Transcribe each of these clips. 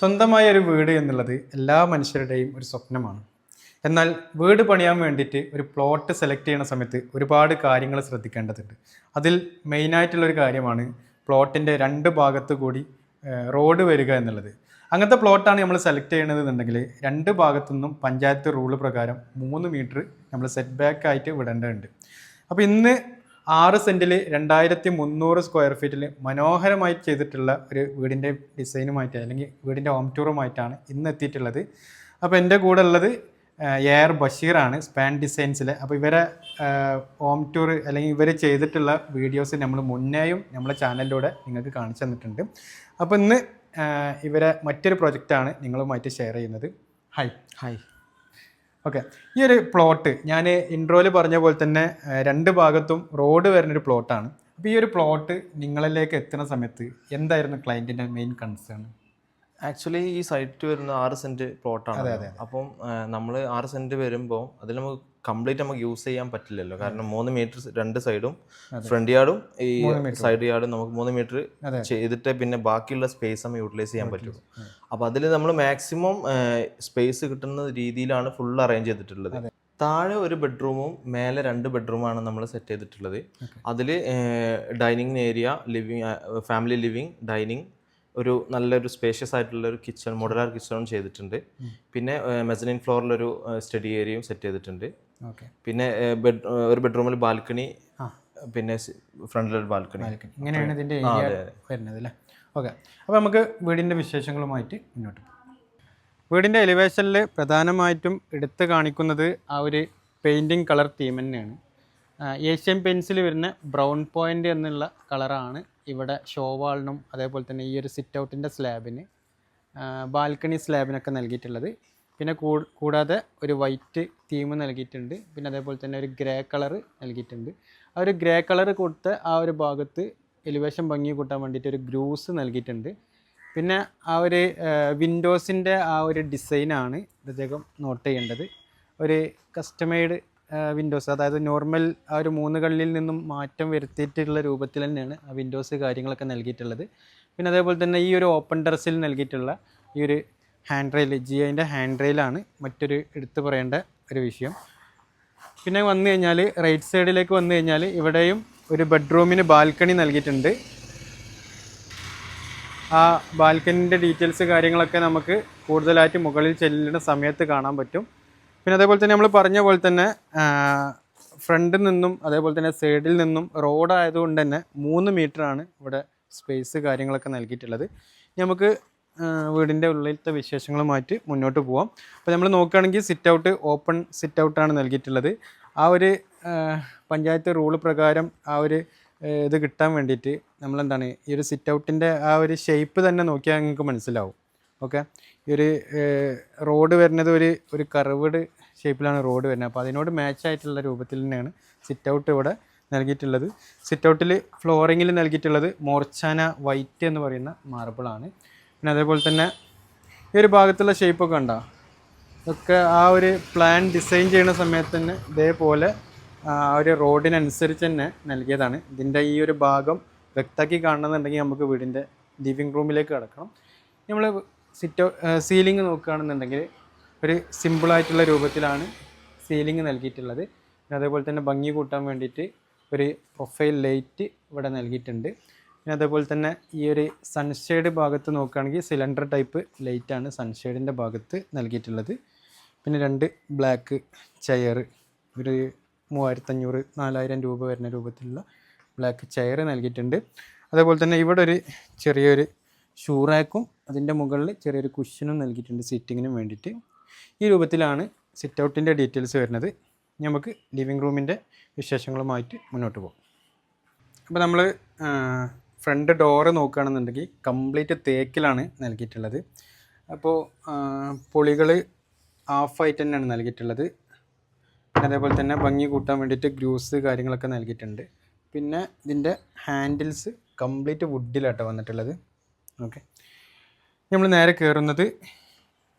സ്വന്തമായ ഒരു വീട് എന്നുള്ളത് എല്ലാ മനുഷ്യരുടെയും ഒരു സ്വപ്നമാണ്. എന്നാൽ വീട് പണിയാൻ വേണ്ടിയിട്ട് ഒരു പ്ലോട്ട് സെലക്ട് ചെയ്യുന്ന സമയത്ത് ഒരുപാട് കാര്യങ്ങൾ ശ്രദ്ധിക്കേണ്ടതുണ്ട്. അതിൽ മെയിനായിട്ടുള്ളൊരു കാര്യമാണ് പ്ലോട്ടിന്റെ രണ്ട് ഭാഗത്തു കൂടി റോഡ് വരിക എന്നുള്ളത്. അങ്ങനത്തെ പ്ലോട്ടാണ് നമ്മൾ സെലക്ട് ചെയ്യണത് എന്നുണ്ടെങ്കിൽ രണ്ട് ഭാഗത്തു നിന്നും പഞ്ചായത്ത് റൂൾ പ്രകാരം മൂന്ന് മീറ്റർ നമ്മൾ സെറ്റ് ബാക്ക് ആയിട്ട് വിടേണ്ടതുണ്ട്. അപ്പോൾ ഇന്ന് ആറ് സെന്റിൽ രണ്ടായിരത്തി മുന്നൂറ് സ്ക്വയർ ഫീറ്റിൽ മനോഹരമായി ചെയ്തിട്ടുള്ള ഒരു വീടിന്റെ ഡിസൈനുമായിട്ട് അല്ലെങ്കിൽ വീടിന്റെ ഹോം ടൂറുമായിട്ടാണ് ഇന്ന് എത്തിയിട്ടുള്ളത്. അപ്പോൾ എന്റെ കൂടെ ഉള്ളത് എയർ ബഷീറാണ് സ്പാൻ ഡിസൈൻസിലെ അപ്പോൾ ഇവരെ ഹോം ടൂർ അല്ലെങ്കിൽ ഇവർ ചെയ്തിട്ടുള്ള വീഡിയോസ് നമ്മൾ മുന്നേയും നമ്മളെ ചാനലിലൂടെ നിങ്ങൾക്ക് കാണിച്ചു തന്നിട്ടുണ്ട്. അപ്പോൾ ഇന്ന് ഇവരെ മറ്റൊരു പ്രൊജക്റ്റാണ് നിങ്ങളുമായിട്ട് ഷെയർ ചെയ്യുന്നത്. ഹൈ ഹായ് ഓക്കെ ഈ ഒരു പ്ലോട്ട് ഞാൻ ഇൻട്രോയിൽ പറഞ്ഞ പോലെ തന്നെ രണ്ട് ഭാഗത്തും റോഡ് വരുന്നൊരു പ്ലോട്ടാണ് അപ്പോൾ ഈ ഒരു പ്ലോട്ട് നിങ്ങളിലേക്ക് എത്തുന്ന സമയത്ത് എന്തായിരുന്നു ക്ലയന്റിന്റെ മെയിൻ കൺസേൺ ആക്ച്വലി ഈ സൈറ്റ് വരുന്ന ആറ് സെന്റ് പ്ലോട്ടാണ് അപ്പം നമ്മൾ ആറ് സെന്റ് വരുമ്പോൾ അതിൽ നമുക്ക് കംപ്ലീറ്റ് നമുക്ക് യൂസ് ചെയ്യാൻ പറ്റില്ലല്ലോ. കാരണം മൂന്ന് മീറ്റർ രണ്ട് സൈഡും ഫ്രണ്ട് യാർഡും ഈ സൈഡ് യാർഡും നമുക്ക് മൂന്ന് മീറ്റർ. ചെയ്തിട്ട് പിന്നെ ബാക്കിയുള്ള സ്പേസ് നമ്മൾ യൂട്ടിലൈസ് ചെയ്യാൻ പറ്റുള്ളൂ അപ്പോൾ അതിൽ നമ്മൾ മാക്സിമം സ്പേസ് കിട്ടുന്ന രീതിയിലാണ് ഫുൾ അറേഞ്ച് ചെയ്തിട്ടുള്ളത്. താഴെ ഒരു ബെഡ്റൂമും മേലെ രണ്ട് ബെഡ്റൂമാണ് നമ്മൾ സെറ്റ് ചെയ്തിട്ടുള്ളത്. അതിൽ dining area living family living dining ഒരു നല്ലൊരു സ്പേഷ്യസ് ആയിട്ടുള്ള ഒരു കിച്ചൺ മോഡലാർ കിച്ചണും ചെയ്തിട്ടുണ്ട്. പിന്നെ മെസനിൻ ഫ്ലോറിലൊരു സ്റ്റഡി ഏരിയയും സെറ്റ് ചെയ്തിട്ടുണ്ട്. പിന്നെ ബെഡ് ഒരു ബെഡ്റൂമിൽ ബാൽക്കണി പിന്നെ ഫ്രണ്ടിലൊരു ബാൽക്കണി. ഇങ്ങനെയാണ് ഇതിന്റെ ഏരിയ. വരുന്നത് അല്ലേ? ഓക്കെ. അപ്പോൾ നമുക്ക് വീടിന്റെ വിശേഷങ്ങളുമായിട്ട് മുന്നോട്ട് പോകാം. വീടിന്റെ എലിവേഷനിൽ പ്രധാനമായിട്ടും എടുത്ത് കാണിക്കുന്നത് ആ ഒരു പെയിന്റിങ് കളർ തീം തന്നെയാണ്. ഏഷ്യൻ പെയിൻസിൽ വരുന്ന ബ്രൗൺ പോയിന്റ് എന്നുള്ള കളറാണ് ഇവിടെ ഷോവാളിനും അതേപോലെ തന്നെ ഈ ഒരു സിറ്റ് ഔട്ടിന്റെ സ്ലാബിന് ബാൽക്കണി സ്ലാബിനൊക്കെ നൽകിയിട്ടുള്ളത്. പിന്നെ കൂടാതെ ഒരു വൈറ്റ് തീം നൽകിയിട്ടുണ്ട്. പിന്നെ അതേപോലെ തന്നെ ഒരു ഗ്രേ കളർ നൽകിയിട്ടുണ്ട്. ആ ഒരു ഗ്രേ കളർ കൊടുത്ത ആ ഒരു ഭാഗത്ത് എലിവേഷൻ ഭംഗി കൂട്ടാൻ വേണ്ടിയിട്ട് ഒരു ഗ്രൂസ് നൽകിയിട്ടുണ്ട്. പിന്നെ ആ ഒരു വിൻഡോസിന്റെ ആ ഒരു ഡിസൈനാണ് പ്രത്യേകം നോട്ട് ചെയ്യേണ്ടത്. ഒരു കസ്റ്റമൈഡ് വിൻഡോസ് അതായത് നോർമൽ ആ ഒരു മൂന്ന് കള്ളിൽ നിന്നും മാറ്റം വരുത്തിയിട്ടുള്ള രൂപത്തിൽ തന്നെയാണ് ആ വിൻഡോസ് കാര്യങ്ങളൊക്കെ നൽകിയിട്ടുള്ളത്. പിന്നെ അതേപോലെ തന്നെ ഈ ഒരു ഓപ്പൺ ടെറസിൽ നൽകിയിട്ടുള്ള ഈ ഒരു ഹാൻഡ് റെയിൽ ജി ഐന്റെ ഹാൻഡ് റെയിലാണ് മറ്റൊരു എടുത്തു പറയേണ്ട ഒരു വിഷയം. പിന്നെ വന്നു കഴിഞ്ഞാൽ റൈറ്റ് സൈഡിലേക്ക് വന്നു കഴിഞ്ഞാൽ ഇവിടെയും ഒരു ബെഡ്റൂമിന് ബാൽക്കണി നൽകിയിട്ടുണ്ട്. ആ ബാൽക്കണിന്റെ ഡീറ്റെയിൽസ് കാര്യങ്ങളൊക്കെ നമുക്ക് കൂടുതലായിട്ട് മുകളിൽ ചെല്ലുന്ന സമയത്ത് കാണാൻ പറ്റും. പിന്നെ അതേപോലെ തന്നെ നമ്മൾ പറഞ്ഞ പോലെ തന്നെ ഫ്രണ്ടിൽ നിന്നും അതേപോലെ തന്നെ സൈഡിൽ നിന്നും റോഡ് ആയതുകൊണ്ട് തന്നെ മൂന്ന് മീറ്ററാണ് ഇവിടെ സ്പേസ് കാര്യങ്ങളൊക്കെ നൽകിയിട്ടുള്ളത്. നമുക്ക് വീടിന്റെ ഉള്ളിലത്തെ മാറ്റി മുന്നോട്ട് പോവാം. അപ്പോൾ നമ്മൾ നോക്കുകയാണെങ്കിൽ സിറ്റ് ഔട്ട് ഓപ്പൺ സിറ്റ് ഔട്ടാണ് നൽകിയിട്ടുള്ളത്. ആ ഒരു പഞ്ചായത്ത് റൂൾ പ്രകാരം ആ ഒരു ഇത് കിട്ടാൻ വേണ്ടിയിട്ട് നമ്മളെന്താണ് ഈ ഒരു സിറ്റ് ഔട്ടിന്റെ ആ ഒരു ഷേപ്പ് തന്നെ നോക്കിയാൽ നിങ്ങൾക്ക് മനസ്സിലാവും. ഓക്കെ ഈ ഒരു റോഡ് വരുന്നത് ഒരു ഒരു കർവ്ഡ് ഷേപ്പിലാണ് റോഡ് വരുന്നത്. അപ്പോൾ അതിനോട് മാച്ച് ആയിട്ടുള്ള രൂപത്തിൽ തന്നെയാണ് സിറ്റ് ഔട്ട് ഇവിടെ നൽകിയിട്ടുള്ളത്. സിറ്റ് ഔട്ടിൽ ഫ്ലോറിങ്ങിൽ നൽകിയിട്ടുള്ളത് മോർച്ചാന വൈറ്റ് എന്ന് പറയുന്ന മാർബിളാണ് പിന്നെ അതേപോലെ തന്നെ ഈ ഒരു ഭാഗത്തുള്ള ഷേപ്പൊക്കെ ഉണ്ടോ ഒക്കെ ആ ഒരു പ്ലാൻ ഡിസൈൻ ചെയ്യുന്ന സമയത്ത് തന്നെ ഇതേപോലെ ആ ഒരു റോഡിനനുസരിച്ച് തന്നെ നൽകിയതാണ്. ഇതിന്റെ ഈ ഒരു ഭാഗം വ്യക്തമാക്കി കാണണമെന്നുണ്ടെങ്കിൽ നമുക്ക് വീടിന്റെ ലിവിങ് റൂമിലേക്ക് കിടക്കണം. നമ്മൾ സിറ്റ് സീലിംഗ് നോക്കുകയാണെന്നുണ്ടെങ്കിൽ ഒരു സിമ്പിളായിട്ടുള്ള രൂപത്തിലാണ് സീലിംഗ് നൽകിയിട്ടുള്ളത്. അതേപോലെ തന്നെ ഭംഗി കൂട്ടാൻ വേണ്ടിയിട്ട് ഒരു പ്രൊഫൈൽ ലൈറ്റ് ഇവിടെ നൽകിയിട്ടുണ്ട്. പിന്നെ അതേപോലെ തന്നെ ഈ ഒരു സൺഷെയ്ഡ് ഭാഗത്ത് നോക്കുകയാണെങ്കിൽ സിലിണ്ടർ ടൈപ്പ് ലൈറ്റാണ് സൺഷെയ്ഡിന്റെ ഭാഗത്ത് നൽകിയിട്ടുള്ളത്. പിന്നെ രണ്ട് ബ്ലാക്ക് ചെയർ ഒരു മൂവായിരത്തഞ്ഞൂറ് നാലായിരം രൂപ വരുന്ന രൂപത്തിലുള്ള ബ്ലാക്ക് ചെയർ നൽകിയിട്ടുണ്ട്. അതേപോലെ തന്നെ ഇവിടെ ഒരു ചെറിയൊരു ഷൂ റാക്കും അതിന്റെ മുകളിൽ ചെറിയൊരു കുഷനും നൽകിയിട്ടുണ്ട് സിറ്റിങ്ങിനും വേണ്ടിയിട്ട്. ഈ രൂപത്തിലാണ് സിറ്റ് ഔട്ടിന്റെ ഡീറ്റെയിൽസ് വരുന്നത്. നമുക്ക് ലിവിങ് റൂമിന്റെ വിശേഷങ്ങളുമായിട്ട് മുന്നോട്ട് പോകും. അപ്പോൾ നമ്മൾ ഫ്രണ്ട് ഡോറ് നോക്കുകയാണെന്നുണ്ടെങ്കിൽ കംപ്ലീറ്റ് തേക്കിലാണ് നൽകിയിട്ടുള്ളത്. അപ്പോൾ പൊളികൾ ഹാഫായിട്ട് തന്നെയാണ് നൽകിയിട്ടുള്ളത്. അതേപോലെ തന്നെ ഭംഗി കൂട്ടാൻ വേണ്ടിയിട്ട് ഗ്രൂസ് കാര്യങ്ങളൊക്കെ നൽകിയിട്ടുണ്ട്. പിന്നെ ഇതിന്റെ ഹാൻഡിൽസ് കംപ്ലീറ്റ് വുഡിലാട്ടോ വന്നിട്ടുള്ളത്. ഓക്കെ. നമ്മൾ നേരെ കയറുന്നത്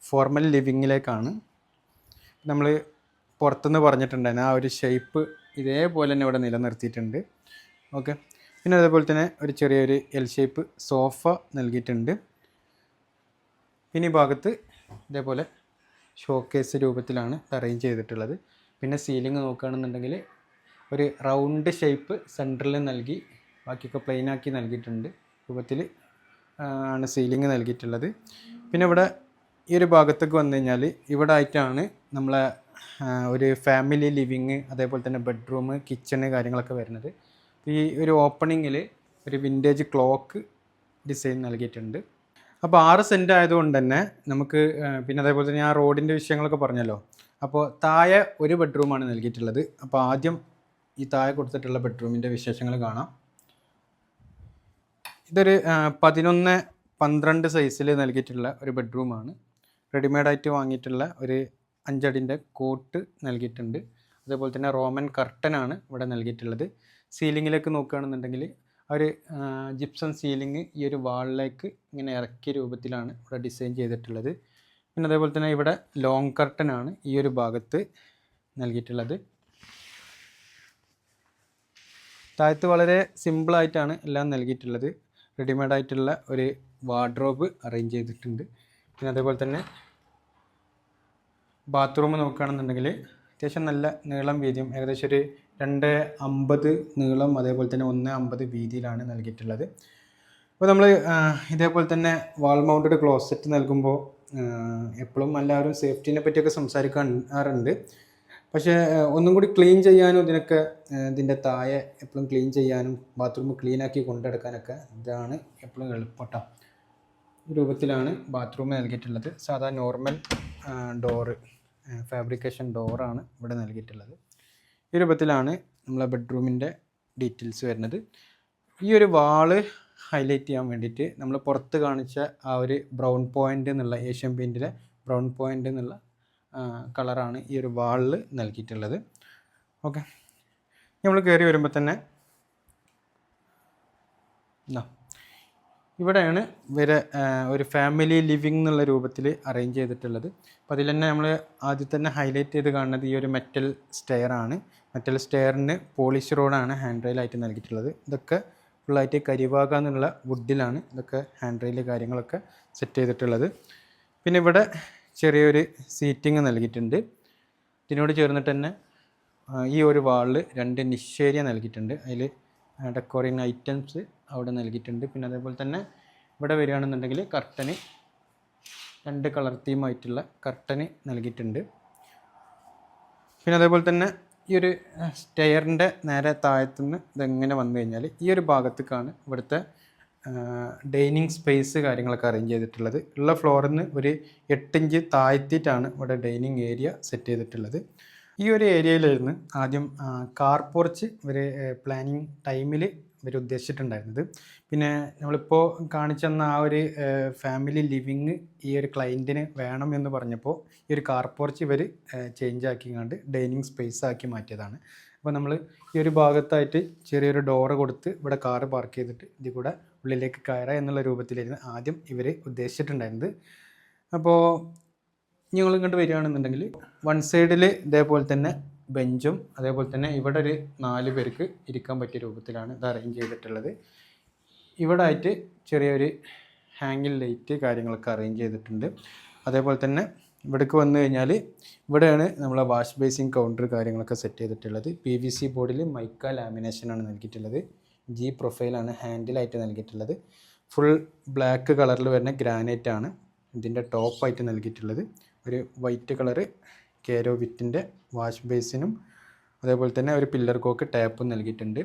ഫോർമൽ ലിവിങ്ങിലേക്കാണ്. നമ്മൾ പുറത്തുനിന്ന് പറഞ്ഞിട്ടുണ്ടായിരുന്നു ആ ഒരു ഷേപ്പ് ഇതേപോലെ തന്നെ ഇവിടെ നിലനിർത്തിയിട്ടുണ്ട്. ഓക്കെ. പിന്നെ അതേപോലെ തന്നെ ഒരു ചെറിയൊരു എൽ ഷേപ്പ് സോഫ നൽകിയിട്ടുണ്ട്. പിന്നെ ഈ ഭാഗത്ത് ഇതേപോലെ ഷോക്കേസ് രൂപത്തിലാണ് അറേഞ്ച് ചെയ്തിട്ടുള്ളത്. പിന്നെ സീലിംഗ് നോക്കുകയാണെന്നുണ്ടെങ്കിൽ ഒരു റൗണ്ട് ഷേപ്പ് സെന്ററിൽ നൽകി ബാക്കിയൊക്കെ പ്ലെയിൻ ആക്കി നൽകിയിട്ടുണ്ട്. രൂപത്തിൽ ആണ് സീലിംഗ് നൽകിയിട്ടുള്ളത്. പിന്നെ ഇവിടെ ഈ ഒരു ഭാഗത്തേക്ക് വന്നു കഴിഞ്ഞാൽ ഇവിടെ ആയിട്ടാണ് നമ്മളെ ഒരു ഫാമിലി ലിവിങ് അതേപോലെ തന്നെ ബെഡ്റൂം കിച്ചണ് കാര്യങ്ങളൊക്കെ വരുന്നത്. ഈ ഒരു ഓപ്പണിങ്ങിൽ ഒരു വിന്റേജ് ക്ലോക്ക് ഡിസൈൻ നൽകിയിട്ടുണ്ട്. അപ്പോൾ ആറ് സെന്റ് ആയതുകൊണ്ട് തന്നെ നമുക്ക് പിന്നെ അതേപോലെ തന്നെ ആ റോഡിന്റെ വിഷയങ്ങളൊക്കെ പറഞ്ഞല്ലോ. അപ്പോൾ താഴെ ഒരു ബെഡ്റൂമാണ് നൽകിയിട്ടുള്ളത്. അപ്പോൾ ആദ്യം ഈ താഴെ കൊടുത്തിട്ടുള്ള ബെഡ്റൂമിന്റെ വിശേഷങ്ങൾ കാണാം. ഇതൊരു പതിനൊന്ന് പന്ത്രണ്ട് സൈസിൽ നൽകിയിട്ടുള്ള ഒരു ബെഡ്റൂമാണ് റെഡിമെയ്ഡായിട്ട് വാങ്ങിയിട്ടുള്ള ഒരു അഞ്ചടിന്റെ കോട്ട് നൽകിയിട്ടുണ്ട്. അതേപോലെ തന്നെ റോമൻ കർട്ടനാണ് ഇവിടെ നൽകിയിട്ടുള്ളത്. സീലിങ്ങിലേക്ക് നോക്കുകയാണെന്നുണ്ടെങ്കിൽ ഒരു ജിപ്സം സീലിംഗ് ഈ ഒരു വാളിലേക്ക് ഇങ്ങനെ ഇറക്കിയ രൂപത്തിലാണ് ഇവിടെ ഡിസൈൻ ചെയ്തിട്ടുള്ളത്. പിന്നെ അതേപോലെ തന്നെ ഇവിടെ ലോങ് കർട്ടനാണ് ഈ ഒരു ഭാഗത്ത് നൽകിയിട്ടുള്ളത്. താഴത്ത് വളരെ സിമ്പിളായിട്ടാണ് എല്ലാം നൽകിയിട്ടുള്ളത്. റെഡിമെയ്ഡ് ആയിട്ടുള്ള ഒരു വാർഡ്രോബ് അറേഞ്ച് ചെയ്തിട്ടുണ്ട്. പിന്നെ അതേപോലെ തന്നെ ബാത്റൂം നോക്കുകയാണെന്നുണ്ടെങ്കിൽ അത്യാവശ്യം നല്ല നീളം വീതിയും ഏകദേശം ഒരു രണ്ട് അമ്പത് നീളം അതേപോലെ തന്നെ ഒന്ന് അമ്പത് വീതിയിലാണ് നൽകിയിട്ടുള്ളത്. അപ്പോൾ നമ്മൾ ഇതേപോലെ തന്നെ വാൾ മൗണ്ടഡ് ക്ലോസറ്റ് നൽകുമ്പോൾ എപ്പോഴും എല്ലാവരും സേഫ്റ്റീനെ പറ്റിയൊക്കെ സംസാരിക്കാറുണ്ട്. പക്ഷേ ഒന്നും കൂടി ക്ലീൻ ചെയ്യാനും ഇതിനൊക്കെ ഇതിന്റെ താഴെ എപ്പോഴും ക്ലീൻ ചെയ്യാനും ബാത്റൂം ക്ലീൻ ആക്കി കൊണ്ടെടുക്കാനൊക്കെ ഇതാണ് എപ്പോഴും എളുപ്പട്ട രൂപത്തിലാണ് ബാത്റൂം നൽകിയിട്ടുള്ളത്. സാധാ നോർമൽ ഡോറ് ഫാബ്രിക്കേഷൻ ഡോറാണ് ഇവിടെ നൽകിയിട്ടുള്ളത്. ഈ രൂപത്തിലാണ് നമ്മളെ ബെഡ്റൂമിന്റെ ഡീറ്റെയിൽസ് വരുന്നത്. ഈ ഒരു വാൾ ഹൈലൈറ്റ് ചെയ്യാൻ വേണ്ടിയിട്ട് നമ്മൾ പുറത്ത് കാണിച്ച ആ ഒരു ബ്രൗൺ പോയിന്റ് എന്നുള്ള ഏഷ്യൻ പെയിന്റിലെ ബ്രൗൺ പോയിന്റ് എന്നുള്ള കളറാണ് ഈ ഒരു വാളിൽ നൽകിയിട്ടുള്ളത്. ഓക്കെ നമ്മൾ കയറി വരുമ്പോൾ തന്നെ ഇവിടെയാണ് വരെ ഒരു ഫാമിലി ലിവിങ് എന്നുള്ള രൂപത്തിൽ അറേഞ്ച് ചെയ്തിട്ടുള്ളത്. അപ്പോൾ അതിൽ തന്നെ നമ്മൾ ആദ്യം തന്നെ ഹൈലൈറ്റ് ചെയ്ത് കാണുന്നത് ഈ ഒരു മെറ്റൽ സ്റ്റെയർ ആണ്. മെറ്റൽ സ്റ്റെയറിന് പോളിഷ് റോഡാണ് ഹാൻഡ് റെയിലായിട്ട് നൽകിയിട്ടുള്ളത്. ഇതൊക്കെ ഫുള്ളായിട്ട് കരിവാക എന്നുള്ള വുഡിലാണ് ഇതൊക്കെ ഹാൻഡ് റെയിൽ കാര്യങ്ങളൊക്കെ സെറ്റ് ചെയ്തിട്ടുള്ളത്. പിന്നെ ഇവിടെ ചെറിയൊരു സീറ്റിംഗ് നൽകിയിട്ടുണ്ട്. ഇതിനോട് ചേർന്നിട്ട് തന്നെ ഈ ഒരു വാളിൽ രണ്ട് നിശ്ചേരിയ നൽകിയിട്ടുണ്ട്. അതിൽ ഡെക്കോറിങ് ഐറ്റംസ് അവിടെ നൽകിയിട്ടുണ്ട്. പിന്നെ അതേപോലെ തന്നെ ഇവിടെ വരികയാണെന്നുണ്ടെങ്കിൽ കർട്ടന് രണ്ട് കളർ തീമായിട്ടുള്ള കർട്ടന് നൽകിയിട്ടുണ്ട്. പിന്നെ അതേപോലെ തന്നെ ഈ ഒരു സ്റ്റെയറിന്റെ നേരെ താഴത്തുനിന്ന് ഇതെങ്ങനെ വന്നു കഴിഞ്ഞാൽ ഈ ഒരു ഭാഗത്തേക്കാണ് ഇവിടുത്തെ ഡൈനിങ് സ്പേസ് കാര്യങ്ങളൊക്കെ അറേഞ്ച് ചെയ്തിട്ടുള്ളത്. ഉള്ള ഫ്ലോറിൽ നിന്ന് ഒരു എട്ടിഞ്ച് താഴ്ത്തിയിട്ടാണ് ഇവിടെ ഡൈനിങ് ഏരിയ സെറ്റ് ചെയ്തിട്ടുള്ളത്. ഈ ഒരു ഏരിയയിലായിരുന്നു ആദ്യം കാർ പോർച്ച് ഒരു പ്ലാനിങ് ടൈമിൽ ഇവർ ഉദ്ദേശിച്ചിട്ടുണ്ടായിരുന്നത്. പിന്നെ നമ്മളിപ്പോൾ കാണിച്ചു തന്ന ആ ഒരു ഫാമിലി ലിവിങ് ഈ ഒരു ക്ലയന്റിന് വേണം എന്ന് പറഞ്ഞപ്പോൾ ഈ ഒരു കാർ പോർച്ച് ഇവർ ചേഞ്ച് ആക്കി കണ്ട് ഡൈനിങ് സ്പേസ് ആക്കി മാറ്റിയതാണ്. അപ്പോൾ നമ്മൾ ഈ ഒരു ഭാഗത്തായിട്ട് ചെറിയൊരു ഡോറ് കൊടുത്ത് ഇവിടെ കാറ് പാർക്ക് ചെയ്തിട്ട് ഇതിൽ കൂടെ ഉള്ളിലേക്ക് കയറുക എന്നുള്ള രൂപത്തിലായിരുന്നു ആദ്യം ഇവർ ഉദ്ദേശിച്ചിട്ടുണ്ടായിരുന്നത്. അപ്പോൾ നിങ്ങൾ ഇങ്ങോട്ട് വരികയാണെന്നുണ്ടെങ്കിൽ വൺ സൈഡിൽ ഇതേപോലെ തന്നെ ബെഞ്ചും അതേപോലെ തന്നെ ഇവിടെ ഒരു നാല് പേർക്ക് ഇരിക്കാൻ പറ്റിയ രൂപത്തിലാണ് ഇത് അറേഞ്ച് ചെയ്തിട്ടുള്ളത്. ഇവിടെ ആയിട്ട് ചെറിയൊരു ഹാങ്ങിൽ ലൈറ്റ് കാര്യങ്ങളൊക്കെ അറേഞ്ച് ചെയ്തിട്ടുണ്ട്. അതേപോലെ തന്നെ ഇവിടേക്ക് വന്നു കഴിഞ്ഞാൽ ഇവിടെയാണ് നമ്മളെ വാഷ് ബേസിങ് കൗണ്ടർ കാര്യങ്ങളൊക്കെ സെറ്റ് ചെയ്തിട്ടുള്ളത്. പി വി സി ബോർഡിൽ മൈക്ക ലാമിനേഷനാണ് നൽകിയിട്ടുള്ളത്. ജി പ്രൊഫൈലാണ് ഹാൻഡിലായിട്ട് നൽകിയിട്ടുള്ളത്. ഫുൾ ബ്ലാക്ക് കളറിൽ വരുന്ന ഗ്രാനൈറ്റ് ആണ് ഇതിന്റെ ടോപ്പായിട്ട് നൽകിയിട്ടുള്ളത്. ഒരു വൈറ്റ് കളറ് കേരോ വിറ്റിന്റെ വാഷ് ബേസിനും അതേപോലെ തന്നെ ഒരു പില്ലർ കോക്ക് ടാപ്പും നൽകിയിട്ടുണ്ട്.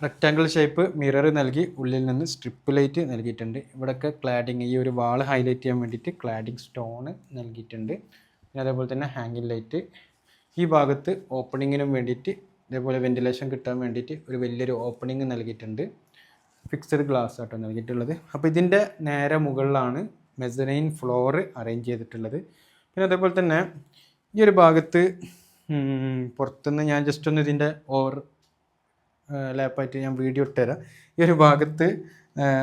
റെക്റ്റാങ്കിൾ ഷേപ്പ് മിറർ നൽകി ഉള്ളിൽ നിന്ന് സ്ട്രിപ്പ് ലൈറ്റ് നൽകിയിട്ടുണ്ട്. ഇവിടെയൊക്കെ ക്ലാഡിങ് ഈ ഒരു വാൾ ഹൈലൈറ്റ് ചെയ്യാൻ വേണ്ടിയിട്ട് ക്ലാഡിങ് സ്റ്റോണ് നൽകിയിട്ടുണ്ട്. പിന്നെ അതേപോലെ തന്നെ ഹാങ്ങിങ് ലൈറ്റ് ഈ ഭാഗത്ത് ഓപ്പണിങ്ങിനും വേണ്ടിയിട്ട് ഇതേപോലെ വെന്റിലേഷൻ കിട്ടാൻ വേണ്ടിയിട്ട് ഒരു വലിയൊരു ഓപ്പണിങ് നൽകിയിട്ടുണ്ട്. ഫിക്സഡ് ഗ്ലാസ് ആട്ടോ നൽകിയിട്ടുള്ളത്. അപ്പോൾ ഇതിന്റെ നേരെ മുകളിലാണ് മെസനൈൻ ഫ്ലോർ അറേഞ്ച് ചെയ്തിട്ടുള്ളത്. പിന്നെ അതേപോലെ തന്നെ ഈ ഒരു ഭാഗത്ത് പുറത്തുനിന്ന് ഞാൻ ജസ്റ്റ് ഒന്ന് ഇതിന്റെ ഓവർ ലാപ്പായിട്ട് ഞാൻ വീഡിയോ ഇട്ടുതരാം. ഈ ഒരു ഭാഗത്ത്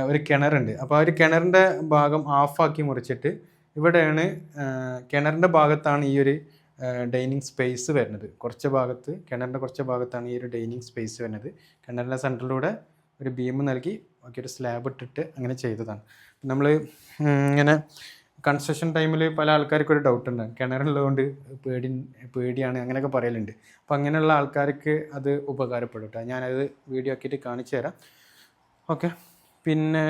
ഒരു കിണറുണ്ട്. അപ്പോൾ ആ ഒരു കിണറിന്റെ ഭാഗം ഓഫാക്കി മുറിച്ചിട്ട് ഇവിടെയാണ് കിണറിന്റെ ഭാഗത്താണ് ഈ ഒരു ഡൈനിങ് സ്പേസ് വരുന്നത്. കുറച്ച് ഭാഗത്ത് കിണറിന്റെ കുറച്ച് ഭാഗത്താണ് ഈ ഒരു ഡൈനിങ് സ്പേസ് വരുന്നത്. കിണറിന്റെ സെന്ററിലൂടെ ഒരു ബീം നൽകി ബാക്കി ഒരു സ്ലാബ് ഇട്ടിട്ട് അങ്ങനെ ചെയ്തതാണ്. നമ്മൾ ഇങ്ങനെ കൺസ്ട്രക്ഷൻ ടൈമിൽ പല ആൾക്കാർക്കും ഒരു ഡൗട്ട് ഉണ്ട്. കിണറുള്ളതുകൊണ്ട് പേടി പേടിയാണ് അങ്ങനെയൊക്കെ പറയലുണ്ട്. അപ്പോൾ അങ്ങനെയുള്ള ആൾക്കാർക്ക് അത് ഉപകാരപ്പെടും കേട്ടോ ഞാനത് വീഡിയോ ആക്കിയിട്ട് കാണിച്ചു തരാം. ഓക്കെ പിന്നെ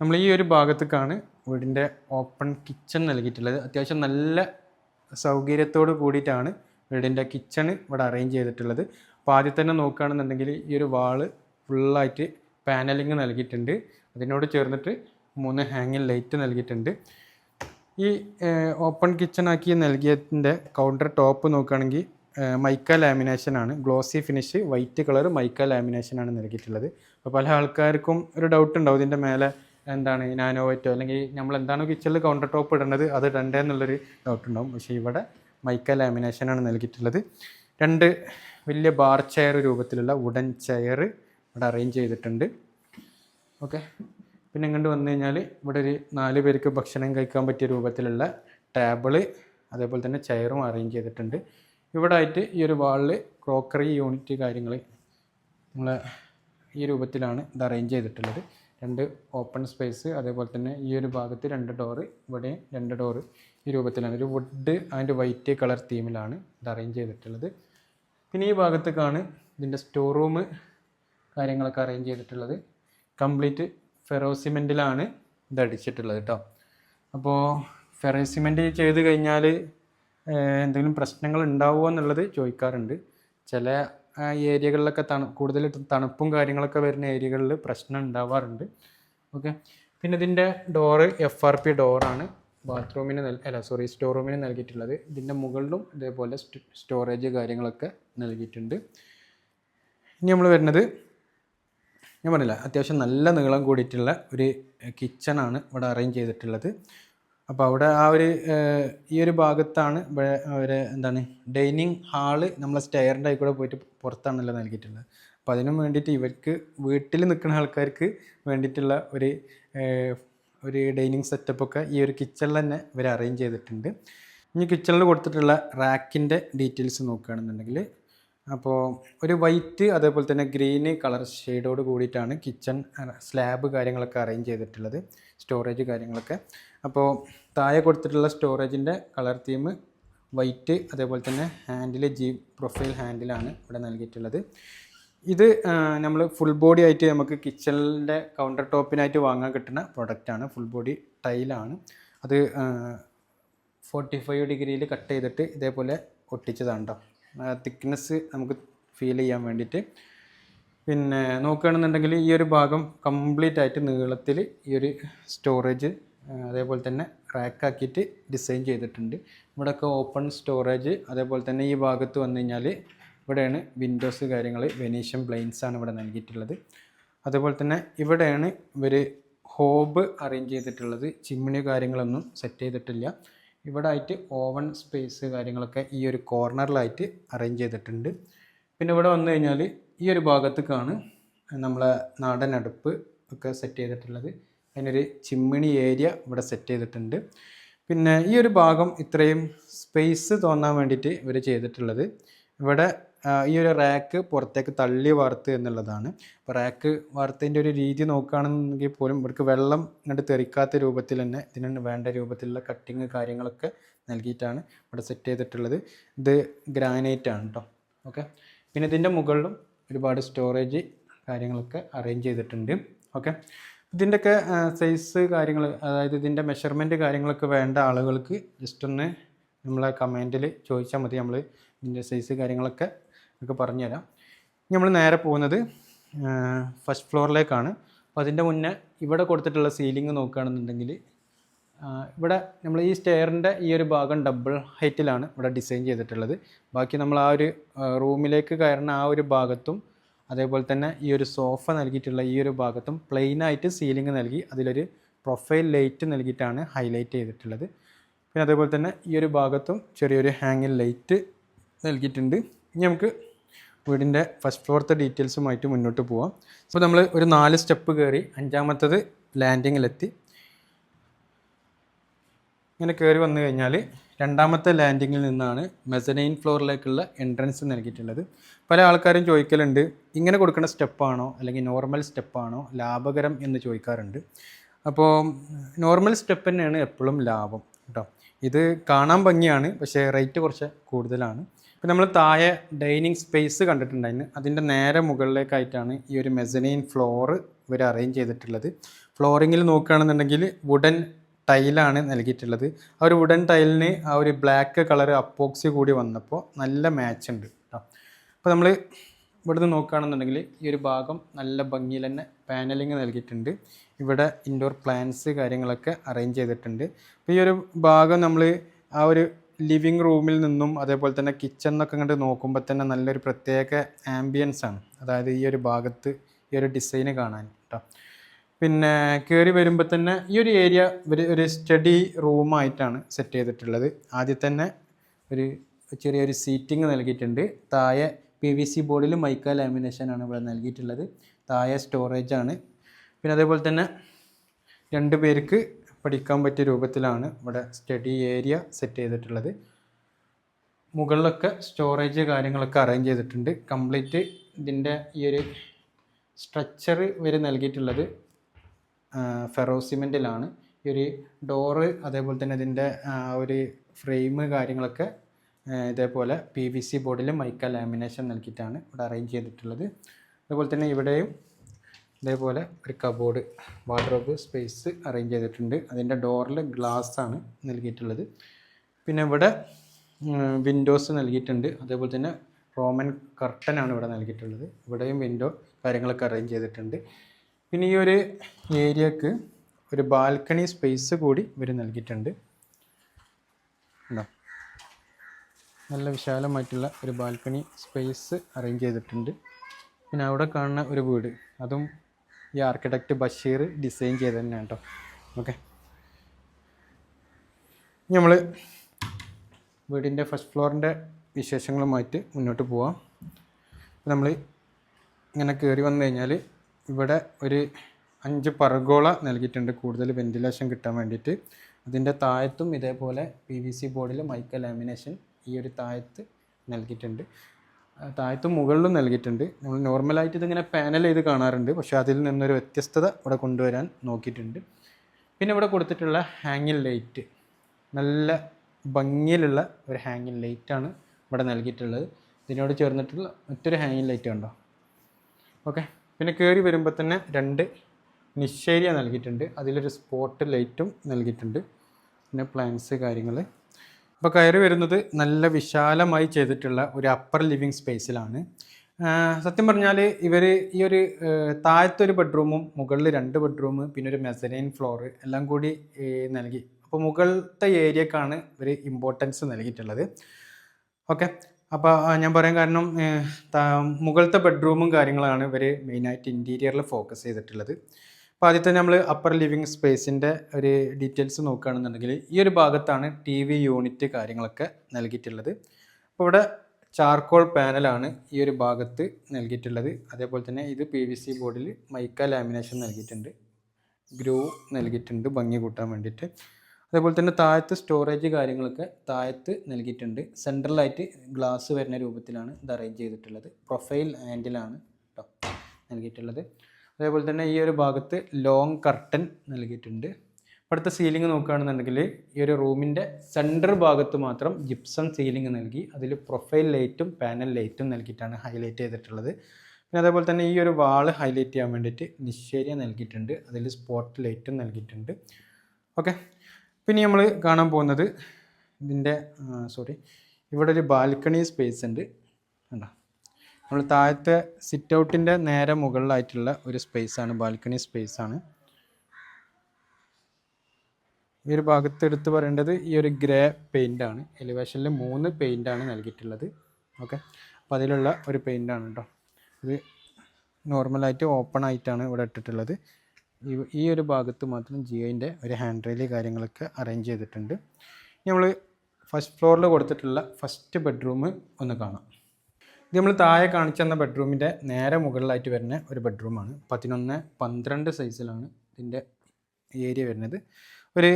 നമ്മൾ ഈ ഒരു ഭാഗത്തേക്കാണ് വീടിന്റെ ഓപ്പൺ കിച്ചൺ നൽകിയിട്ടുള്ളത്. അത്യാവശ്യം നല്ല സൗകര്യത്തോട് കൂടിയിട്ടാണ് വീടിന്റെ കിച്ചൺ ഇവിടെ അറേഞ്ച് ചെയ്തിട്ടുള്ളത്. അപ്പോൾ ആദ്യം തന്നെ നോക്കുകയാണെന്നുണ്ടെങ്കിൽ ഈ ഒരു വാൾ ഫുള്ളായിട്ട് പാനലിങ് നൽകിയിട്ടുണ്ട്. അതിനോട് ചേർന്നിട്ട് മൂന്ന് ഹാങ്ങിങ് ലൈറ്റ് നൽകിയിട്ടുണ്ട്. ഈ ഓപ്പൺ കിച്ചൺ ആക്കി നൽകിയതിന്റെ കൗണ്ടർ ടോപ്പ് നോക്കുകയാണെങ്കിൽ മൈക്ക ലാമിനേഷൻ ആണ്. Glossy finish white colour mica lamination ആണ് നൽകിയിട്ടുള്ളത്. അപ്പോൾ പല ആൾക്കാർക്കും ഒരു ഡൗട്ട് ഉണ്ടാവും. ഇതിന്റെ മേലെ എന്താണ് നാനോ വൈറ്റോ അല്ലെങ്കിൽ നമ്മൾ എന്താണോ കിച്ചണിൽ കൗണ്ടർ ടോപ്പ് ഇടേണ്ടത് അത് ഇടണ്ടേ എന്നുള്ളൊരു ഡൗട്ട് ഉണ്ടാവും. പക്ഷേ ഇവിടെ മൈക്ക ലാമിനേഷൻ ആണ് നൽകിയിട്ടുള്ളത്. രണ്ട് വലിയ ബാർ ചെയർ രൂപത്തിലുള്ള വുഡൻ ചെയർ ഇവിടെ അറേഞ്ച് ചെയ്തിട്ടുണ്ട്. ഓക്കെ. പിന്നെ ഇങ്ങോട്ട് വന്നു കഴിഞ്ഞാൽ ഇവിടെ ഒരു നാല് പേർക്ക് ഭക്ഷണം കഴിക്കാൻ പറ്റിയ രൂപത്തിലുള്ള ടേബിൾ അതേപോലെ തന്നെ ചെയറും അറേഞ്ച് ചെയ്തിട്ടുണ്ട്. ഇവിടെ ആയിട്ട് ഈ ഒരു വാളിൽ ക്രോക്കറി യൂണിറ്റ് കാര്യങ്ങൾ നമ്മൾ ഈ രൂപത്തിലാണ് ഇത് അറേഞ്ച് ചെയ്തിട്ടുള്ളത്. രണ്ട് ഓപ്പൺ സ്പേസ് അതേപോലെ തന്നെ ഈ ഒരു ഭാഗത്ത് രണ്ട് ഡോറ് ഇവിടെയും രണ്ട് ഡോറ് ഈ രൂപത്തിലാണ്. ഒരു വുഡ് ആൻഡ് വൈറ്റ് കളർ തീമിലാണ് ഇത് അറേഞ്ച് ചെയ്തിട്ടുള്ളത്. പിന്നെ ഈ ഭാഗത്തേക്കാണ് ഇതിന്റെ സ്റ്റോർ റൂം കാര്യങ്ങളൊക്കെ അറേഞ്ച് ചെയ്തിട്ടുള്ളത്. കംപ്ലീറ്റ് ഫെറോ സിമെന്റിലാണ് ഇത് അടിച്ചിട്ടുള്ളത് കേട്ടോ. അപ്പോൾ ഫെറോ സിമെന്റ് ചെയ്ത് കഴിഞ്ഞാൽ എന്തെങ്കിലും പ്രശ്നങ്ങൾ ഉണ്ടാവുമോ എന്നുള്ളത് ചോദിക്കാറുണ്ട്. ചില ഏരിയകളിലൊക്കെ തണു കൂടുതൽ തണുപ്പും കാര്യങ്ങളൊക്കെ വരുന്ന ഏരിയകളിൽ പ്രശ്നം ഉണ്ടാവാറുണ്ട്. ഓക്കെ. പിന്നെ ഇതിന്റെ ഡോറ് എഫ് ആർ പി ഡോറാണ് ബാത്റൂമിന് നൽ അല്ല സോറി സ്റ്റോർ റൂമിന് നൽകിയിട്ടുള്ളത്. ഇതിന്റെ മുകളിലും ഇതേപോലെ സ്റ്റോറേജ് കാര്യങ്ങളൊക്കെ നൽകിയിട്ടുണ്ട്. ഇനി നമ്മൾ വരുന്നത് ഞാൻ പറഞ്ഞില്ല അത്യാവശ്യം നല്ല നീളം കൂടിയിട്ടുള്ള ഒരു കിച്ചണാണ് ഇവിടെ അറേഞ്ച് ചെയ്തിട്ടുള്ളത്. അപ്പോൾ അവിടെ ആ ഒരു ഈ ഒരു ഭാഗത്താണ് ഒരു എന്താണ് ഡൈനിങ് ഹാൾ നമ്മൾ സ്റ്റെയറിന്റെ ആയി കൂടെ പോയിട്ട് പുറത്താണല്ലോ നൽകിയിട്ടുള്ളത്. അപ്പോൾ അതിനും വേണ്ടിയിട്ട് ഇവർക്ക് വീട്ടിൽ നിൽക്കുന്ന ആൾക്കാർക്ക് വേണ്ടിയിട്ടുള്ള ഒരു ഒരു ഡൈനിങ് സെറ്റപ്പൊക്കെ ഈ ഒരു കിച്ചണിൽ തന്നെ ഇവർ അറേഞ്ച് ചെയ്തിട്ടുണ്ട്. ഇനി കിച്ചണിൽ കൊടുത്തിട്ടുള്ള റാക്കിന്റെ ഡീറ്റെയിൽസ് നോക്കുകയാണെന്നുണ്ടെങ്കിൽ അപ്പോൾ ഒരു വൈറ്റ് അതേപോലെ തന്നെ ഗ്രീന് കളർ ഷെയ്ഡോട് കൂടിയിട്ടാണ് കിച്ചൺ സ്ലാബ് കാര്യങ്ങളൊക്കെ അറേഞ്ച് ചെയ്തിട്ടുള്ളത് സ്റ്റോറേജ് കാര്യങ്ങളൊക്കെ. അപ്പോൾ താഴെ കൊടുത്തിട്ടുള്ള സ്റ്റോറേജിന്റെ കളർ തീം വൈറ്റ് അതേപോലെ തന്നെ ഹാൻഡിൽ ജീ പ്രൊഫൈൽ ഹാൻഡിലാണ് ഇവിടെ നൽകിയിട്ടുള്ളത്. ഇത് നമ്മൾ ഫുൾ ബോഡി ആയിട്ട് നമുക്ക് കിച്ചണിന്റെ കൗണ്ടർ ടോപ്പിനായിട്ട് വാങ്ങാൻ കിട്ടുന്ന പ്രൊഡക്റ്റാണ് ഫുൾ ബോഡി ടൈലാണ്. അത് ഫോർട്ടി ഫൈവ് ഡിഗ്രിയിൽ കട്ട് ചെയ്തിട്ട് ഇതേപോലെ ഒട്ടിച്ചതാണ് കേട്ടോ തിക്നെസ് നമുക്ക് ഫീൽ ചെയ്യാൻ വേണ്ടിയിട്ട്. പിന്നെ നോക്കുകയാണെന്നുണ്ടെങ്കിൽ ഈ ഒരു ഭാഗം കംപ്ലീറ്റ് ആയിട്ട് നീളത്തിൽ ഈ ഒരു സ്റ്റോറേജ് അതേപോലെ തന്നെ റാക്കാക്കിയിട്ട് ഡിസൈൻ ചെയ്തിട്ടുണ്ട്. ഇവിടെയൊക്കെ ഓപ്പൺ സ്റ്റോറേജ് അതേപോലെ തന്നെ ഈ ഭാഗത്ത് വന്നു കഴിഞ്ഞാൽ ഇവിടെയാണ് വിൻഡോസ് കാര്യങ്ങൾ വെനീഷ്യൻ ബ്ലൈൻസ് ആണ് ഇവിടെ നൽകിയിട്ടുള്ളത്. അതേപോലെ തന്നെ ഇവിടെയാണ് ഇവർ ഹോബ് അറേഞ്ച് ചെയ്തിട്ടുള്ളത്. ചിമ്മിണി കാര്യങ്ങളൊന്നും സെറ്റ് ചെയ്തിട്ടില്ല. ഇവിടെ ആയിട്ട് ഓവൻ സ്പേസ് കാര്യങ്ങളൊക്കെ ഈ ഒരു കോർണറിലായിട്ട് അറേഞ്ച് ചെയ്തിട്ടുണ്ട്. പിന്നെ ഇവിടെ വന്നു കഴിഞ്ഞാൽ ഈ ഒരു ഭാഗത്തേക്കാണ് നമ്മളെ നാടൻ അടുപ്പ് ഒക്കെ സെറ്റ് ചെയ്തിട്ടുള്ളത്. അതിനൊരു ചിമ്മിണി ഏരിയ ഇവിടെ സെറ്റ് ചെയ്തിട്ടുണ്ട്. പിന്നെ ഈ ഒരു ഭാഗം ഇത്രയും സ്പേസ് തോന്നാൻ വേണ്ടിയിട്ട് ഇവർ ചെയ്തിട്ടുള്ളത്. ഇവിടെ ഈ ഒരു റാക്ക് പുറത്തേക്ക് തള്ളി വാർത്ത് എന്നുള്ളതാണ്. അപ്പോൾ റാക്ക് വാർത്തതിന്റെ ഒരു രീതി നോക്കുകയാണെങ്കിൽ പോലും ഇവർക്ക് വെള്ളം ഇങ്ങോട്ട് തെറിക്കാത്ത രൂപത്തിൽ തന്നെ ഇതിന് വേണ്ട രൂപത്തിലുള്ള കട്ടിങ് കാര്യങ്ങളൊക്കെ നൽകിയിട്ടാണ് ഇവിടെ സെറ്റ് ചെയ്തിട്ടുള്ളത്. ഇത് ഗ്രാനൈറ്റ് ആണ് കേട്ടോ ഓക്കെ പിന്നെ ഇതിന്റെ മുകളിലും ഒരുപാട് സ്റ്റോറേജ് കാര്യങ്ങളൊക്കെ അറേഞ്ച് ചെയ്തിട്ടുണ്ട്. ഓക്കെ ഇതിന്റെയൊക്കെ സൈസ് കാര്യങ്ങൾ അതായത് ഇതിന്റെ മെഷർമെന്റ് കാര്യങ്ങളൊക്കെ വേണ്ട ആളുകൾക്ക് ജസ്റ്റ് ഒന്ന് നമ്മളെ കമന്റിൽ ചോദിച്ചാൽ മതി. നമ്മൾ ഇതിന്റെ സൈസ് കാര്യങ്ങളൊക്കെ നമുക്ക് പറഞ്ഞുതരാം. നമ്മൾ നേരെ പോകുന്നത് ഫസ്റ്റ് ഫ്ലോറിലേക്കാണ് അപ്പോൾ അതിന്റെ മുന്നേ ഇവിടെ കൊടുത്തിട്ടുള്ള സീലിംഗ് നോക്കുകയാണെന്നുണ്ടെങ്കിൽ ഇവിടെ നമ്മൾ ഈ സ്റ്റെയറിന്റെ ഈ ഒരു ഭാഗം ഡബിൾ ഹൈറ്റിലാണ് ഇവിടെ ഡിസൈൻ ചെയ്തിട്ടുള്ളത്. ബാക്കി നമ്മൾ ആ ഒരു റൂമിലേക്ക് കയറുന്ന ആ ഒരു ഭാഗത്തും അതേപോലെ തന്നെ ഈ ഒരു സോഫ നൽകിയിട്ടുള്ള ഈ ഒരു ഭാഗത്തും പ്ലെയിനായിട്ട് സീലിംഗ് നൽകി അതിലൊരു പ്രൊഫൈൽ ലൈറ്റ് നൽകിയിട്ടാണ് ഹൈലൈറ്റ് ചെയ്തിട്ടുള്ളത്. പിന്നെ അതേപോലെ തന്നെ ഈ ഒരു ഭാഗത്തും ചെറിയൊരു ഹാങ്ങിൽ ലൈറ്റ് നൽകിയിട്ടുണ്ട്. ഇനി നമുക്ക് വീടിന്റെ ഫസ്റ്റ് ഫ്ലോറത്തെ ഡീറ്റെയിൽസുമായിട്ട് മുന്നോട്ട് പോവാം. അപ്പോൾ നമ്മൾ ഒരു നാല് സ്റ്റെപ്പ് കയറി അഞ്ചാമത്തത് ലാൻഡിങ്ങിലെത്തി ഇങ്ങനെ കയറി വന്നു കഴിഞ്ഞാൽ രണ്ടാമത്തെ ലാൻഡിങ്ങിൽ നിന്നാണ് മെസനൈൻ ഫ്ലോറിലേക്കുള്ള എൻട്രൻസ് നൽകിയിട്ടുള്ളത്. പല ആൾക്കാരും ചോദിക്കലുണ്ട് ഇങ്ങനെ കൊടുക്കുന്ന സ്റ്റെപ്പാണോ അല്ലെങ്കിൽ നോർമൽ സ്റ്റെപ്പാണോ ലാഭകരം എന്ന് ചോദിക്കാറുണ്ട്. അപ്പോൾ നോർമൽ സ്റ്റെപ്പ് തന്നെയാണ് എപ്പോഴും ലാഭം കേട്ടോ. ഇത് കാണാൻ ഭംഗിയാണ് പക്ഷേ റേറ്റ് കുറച്ച് കൂടുതലാണ്. ഇപ്പം നമ്മൾ താഴെ ഡൈനിങ് സ്പേസ് കണ്ടിട്ടുണ്ടായിരുന്നു. അതിന്റെ നേരെ മുകളിലേക്കായിട്ടാണ് ഈ ഒരു മെസനൈൻ ഫ്ലോറ് ഇവർ അറേഞ്ച് ചെയ്തിട്ടുള്ളത്. ഫ്ലോറിങ്ങിൽ നോക്കുകയാണെന്നുണ്ടെങ്കിൽ വുഡൻ ടൈലാണ് നൽകിയിട്ടുള്ളത്. ആ ഒരു വുഡൻ ടൈലിന് ആ ഒരു ബ്ലാക്ക് കളർ അപ്പോക്സി കൂടി വന്നപ്പോൾ നല്ല മാച്ച് ഉണ്ട് കേട്ടോ അപ്പോൾ നമ്മൾ ഇവിടുന്ന് നോക്കുകയാണെന്നുണ്ടെങ്കിൽ ഈ ഒരു ഭാഗം നല്ല ഭംഗിയിൽ തന്നെ പാനലിങ് നൽകിയിട്ടുണ്ട്. ഇവിടെ ഇൻഡോർ പ്ലാന്റ്സ് കാര്യങ്ങളൊക്കെ അറേഞ്ച് ചെയ്തിട്ടുണ്ട്. അപ്പോൾ ഈ ഒരു ഭാഗം നമ്മൾ ആ ഒരു ലിവിങ് റൂമിൽ നിന്നും അതേപോലെ തന്നെ കിച്ചൺ എന്നൊക്കെ കണ്ട് നോക്കുമ്പോൾ തന്നെ നല്ലൊരു പ്രത്യേക ആംബിയൻസ് ആണ്. അതായത് ഈ ഒരു ഭാഗത്ത് ഈ ഒരു ഡിസൈന് കാണാൻ കേട്ടോ പിന്നെ കയറി വരുമ്പോൾ തന്നെ ഈ ഒരു ഏരിയ ഒരു ഒരു സ്റ്റഡി റൂമായിട്ടാണ് സെറ്റ് ചെയ്തിട്ടുള്ളത്. ആദ്യം തന്നെ ഒരു ചെറിയൊരു സീറ്റിംഗ് നൽകിയിട്ടുണ്ട്. താഴെ പി വി സി ബോർഡിൽ മൈക്ക ലാമിനേഷൻ ആണ് ഇവിടെ നൽകിയിട്ടുള്ളത്. താഴെ സ്റ്റോറേജ് ആണ്. പിന്നെ അതേപോലെ തന്നെ രണ്ട് പേർക്ക് പഠിക്കാൻ പറ്റിയ രൂപത്തിലാണ് ഇവിടെ സ്റ്റഡി ഏരിയ സെറ്റ് ചെയ്തിട്ടുള്ളത്. മുകളിലൊക്കെ സ്റ്റോറേജ് കാര്യങ്ങളൊക്കെ അറേഞ്ച് ചെയ്തിട്ടുണ്ട്. കംപ്ലീറ്റ് ഇതിന്റെ ഈ ഒരു സ്ട്രക്ചർ ഇവർ നൽകിയിട്ടുള്ളത് ഫെറോസിമെന്റിലാണ് ഈ ഒരു ഡോറ് അതേപോലെ തന്നെ ഇതിന്റെ ഒരു ഫ്രെയിം കാര്യങ്ങളൊക്കെ ഇതേപോലെ പി വി സി ബോർഡിൽ മൈക്ക ലാമിനേഷൻ നൽകിയിട്ടാണ് ഇവിടെ അറേഞ്ച് ചെയ്തിട്ടുള്ളത്. അതുപോലെ തന്നെ ഇവിടെയും ഇതേപോലെ ഒരു കബോർഡ് വാർഡ്രോബ് സ്പേസ് അറേഞ്ച് ചെയ്തിട്ടുണ്ട്. അതിന്റെ ഡോറിൽ ഗ്ലാസ് ആണ് നൽകിയിട്ടുള്ളത്. പിന്നെ ഇവിടെ വിൻഡോസ് നൽകിയിട്ടുണ്ട്. അതേപോലെ തന്നെ റോമൻ കർട്ടനാണ് ഇവിടെ നൽകിയിട്ടുള്ളത്. ഇവിടെയും വിൻഡോ കാര്യങ്ങളൊക്കെ അറേഞ്ച് ചെയ്തിട്ടുണ്ട്. പിന്നെ ഈ ഒരു ഏരിയക്ക് ഒരു ബാൽക്കണി സ്പേസ് കൂടി ഇവർ നൽകിയിട്ടുണ്ട്. നല്ല വിശാലമായിട്ടുള്ള ഒരു ബാൽക്കണി സ്പേസ് അറേഞ്ച് ചെയ്തിട്ടുണ്ട്. പിന്നെ അവിടെ കാണുന്ന ഒരു വീട് അതും ഈ ആർക്കിടെക്റ്റ് ബഷീർ ഡിസൈൻ ചെയ്ത് തന്നെയാണ് കേട്ടോ ഓക്കെ നമ്മൾ വീടിന്റെ ഫസ്റ്റ് ഫ്ലോറിന്റെ വിശേഷങ്ങളുമായിട്ട് മുന്നോട്ട് പോവാം. നമ്മൾ ഇങ്ങനെ കയറി വന്നു കഴിഞ്ഞാൽ ഇവിടെ ഒരു അഞ്ച് പറഗോള നൽകിയിട്ടുണ്ട് കൂടുതൽ വെന്റിലേഷൻ കിട്ടാൻ വേണ്ടിയിട്ട്. അതിന്റെ താഴത്തും ഇതേപോലെ പി വി സി ബോർഡിൽ മൈക്ക ലാമിനേഷൻ ഈ ഒരു താഴത്ത് നൽകിയിട്ടുണ്ട്. താഴത്തും മുകളിലും നൽകിയിട്ടുണ്ട്. നമ്മൾ നോർമലായിട്ട് ഇതിങ്ങനെ പാനൽ ചെയ്ത് കാണാറുണ്ട്. പക്ഷേ അതിൽ നിന്നൊരു വ്യത്യസ്തത ഇവിടെ കൊണ്ടുവരാൻ നോക്കിയിട്ടുണ്ട്. പിന്നെ ഇവിടെ കൊടുത്തിട്ടുള്ള ഹാങ്ങിൽ ലൈറ്റ് നല്ല ഭംഗിയിലുള്ള ഒരു ഹാങ്ങിങ് ലൈറ്റാണ് ഇവിടെ നൽകിയിട്ടുള്ളത്. ഇതിനോട് ചേർന്നിട്ടുള്ള മറ്റൊരു ഹാങ്ങിങ് ലൈറ്റ് കണ്ടോ? ഓക്കെ പിന്നെ കയറി വരുമ്പോൾ തന്നെ രണ്ട് നിശ്ശേരിയ നൽകിയിട്ടുണ്ട്. അതിലൊരു സ്പോട്ട് ലൈറ്റും നൽകിയിട്ടുണ്ട്. പിന്നെ പ്ലാൻസ് കാര്യങ്ങൾ അപ്പോൾ കയറി വരുന്നത് നല്ല വിശാലമായി ചെയ്തിട്ടുള്ള ഒരു അപ്പർ ലിവിങ് സ്പേസിലാണ് സത്യം പറഞ്ഞാൽ ഇവർ ഈ ഒരു താഴത്തെ ഒരു ബെഡ്റൂമും മുകളിൽ രണ്ട് ബെഡ്റൂം പിന്നെ ഒരു മെസനൈൻ ഫ്ലോർ എല്ലാം കൂടി നൽകി. അപ്പോൾ മുകളിലത്തെ ഏരിയക്കാണ് ഇവർ ഇമ്പോർട്ടൻസ് നൽകിയിട്ടുള്ളത്. ഓക്കെ അപ്പോൾ ഞാൻ പറയാൻ കാരണം മുകളിലത്തെ ബെഡ്റൂമും കാര്യങ്ങളാണ് ഇവർ മെയിനായിട്ട് ഇന്റീരിയറിൽ ഫോക്കസ് ചെയ്തിട്ടുള്ളത്. അപ്പോൾ ആദ്യത്തെ നമ്മൾ അപ്പർ ലിവിങ് സ്പേസിന്റെ ഒരു ഡീറ്റെയിൽസ് നോക്കുകയാണെന്നുണ്ടെങ്കിൽ ഈ ഒരു ഭാഗത്താണ് ടി വി യൂണിറ്റ് കാര്യങ്ങളൊക്കെ നൽകിയിട്ടുള്ളത്. അപ്പോൾ ഇവിടെ ചാർക്കോൾ പാനലാണ് ഈ ഒരു ഭാഗത്ത് നൽകിയിട്ടുള്ളത്. അതേപോലെ തന്നെ ഇത് പി വി സി ബോർഡിൽ മൈക്ക ലാമിനേഷൻ നൽകിയിട്ടുണ്ട്. ഗ്രൂ നൽകിയിട്ടുണ്ട് ഭംഗി കൂട്ടാൻ വേണ്ടിയിട്ട്. അതേപോലെ തന്നെ താഴത്ത് സ്റ്റോറേജ് കാര്യങ്ങളൊക്കെ താഴത്ത് നൽകിയിട്ടുണ്ട്. സെൻട്രലായിട്ട് ഗ്ലാസ് വരുന്ന രൂപത്തിലാണ് ഇത് അറേഞ്ച് ചെയ്തിട്ടുള്ളത്. പ്രൊഫൈൽ ആൻഡിലാണ് കേട്ടോ നൽകിയിട്ടുള്ളത്. അതേപോലെ തന്നെ ഈ ഒരു ഭാഗത്ത് ലോങ് കർട്ടൻ നൽകിയിട്ടുണ്ട്. അടുത്ത സീലിംഗ് നോക്കുകയാണെന്നുണ്ടെങ്കിൽ ഈ ഒരു റൂമിന്റെ സെന്റർ ഭാഗത്ത് മാത്രം ജിപ്സം സീലിംഗ് നൽകി അതിൽ പ്രൊഫൈൽ ലൈറ്റും പാനൽ ലൈറ്റും നൽകിയിട്ടാണ് ഹൈലൈറ്റ് ചെയ്തിട്ടുള്ളത്. പിന്നെ അതേപോലെ തന്നെ ഈ ഒരു വാൾ ഹൈലൈറ്റ് ചെയ്യാൻ വേണ്ടിയിട്ട് നിശ്ചര്യ നൽകിയിട്ടുണ്ട്. അതിൽ സ്പോട്ട് ലൈറ്റും നൽകിയിട്ടുണ്ട്. ഓക്കെ പിന്നെ നമ്മൾ കാണാൻ പോകുന്നത് ഇതിന്റെ സോറി ഇവിടെ ഒരു ബാൽക്കണി സ്പേസ് ഉണ്ട്. കണ്ടോ? നമ്മൾ താഴത്തെ സിറ്റ് ഔട്ടിന്റെ നേരെ മുകളിലായിട്ടുള്ള ഒരു സ്പേസ് ആണ് ബാൽക്കണി സ്പേസ് ആണ്. ഈ ഒരു ഭാഗത്ത് എടുത്ത് പറയേണ്ടത് ഈ ഒരു ഗ്രേ പെയിന്റ് ആണ്. എലിവേഷനിൽ മൂന്ന് പെയിന്റ് ആണ് നൽകിയിട്ടുള്ളത്. ഓക്കെ അപ്പോൾ അതിലുള്ള ഒരു പെയിന്റ് ആണ് കേട്ടോ ഇത് നോർമലായിട്ട് ഓപ്പൺ ആയിട്ടാണ് ഇവിടെ ഇട്ടിട്ടുള്ളത്. ഈ- ഒരു ഭാഗത്ത് മാത്രം ജിയോന്റെ ഒരു ഹാൻഡ് റെയിൽ കാര്യങ്ങളൊക്കെ അറേഞ്ച് ചെയ്തിട്ടുണ്ട്. നമ്മൾ ഫസ്റ്റ് ഫ്ലോറിൽ കൊടുത്തിട്ടുള്ള ഫസ്റ്റ് ബെഡ്റൂം ഒന്ന് കാണാം. ഇത് നമ്മൾ താഴെ കാണിച്ചു തന്ന ബെഡ്റൂമിന്റെ നേരെ മുകളിലായിട്ട് വരുന്ന ഒരു ബെഡ്റൂമാണ് പതിനൊന്ന് പന്ത്രണ്ട് സൈസിലാണ് ഇതിന്റെ ഏരിയ വരുന്നത്. ഒരു